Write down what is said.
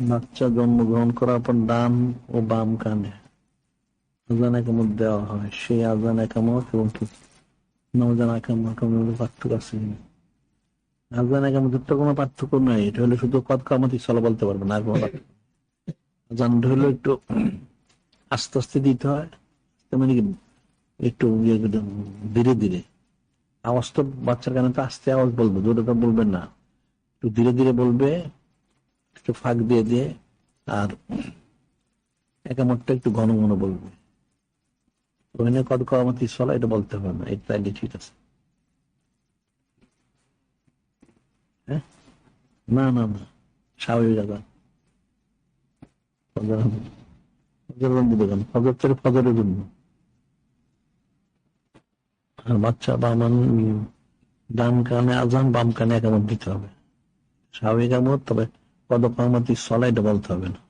বাচ্চা জন্মগ্রহণ করার পর ডান ও বাম কানে। আজান একামত দেওয়া হয়। সেই আজান একামত এবং নজান একামত পার্থক্য আছে আজান একামতের তো কোনো পার্থক্য নাই। এটা হলে শুধু কদ কামতি চলা বলতে পারবে না কোনো নেই। হলো একটু আস্তে আস্তে দিতে হয়। মানে কি? একটু ইয়ে ধীরে ধীরে। আওয়াজ তো বাচ্চার কানে তো আস্তে আওয়াজ বলবে। জোরে তো বলবেন না। একটু ধীরে ধীরে বলবে। একটু ফাঁক দিয়ে দিয়ে আর একামতটা একটু ঘন ঘন বলবে। ওখানে কত কামাতি চলা এটা বলতে হবে না, এটা তাইলে ঠিক আছে। হ্যাঁ? না না না, স্বাভাবিক বাচ্চা কানে আজান, বাম কানে একামত দিতে হবে। স্বাভাবিক আমত তবে পদকামাতি চলা এটা বলতে হবে না।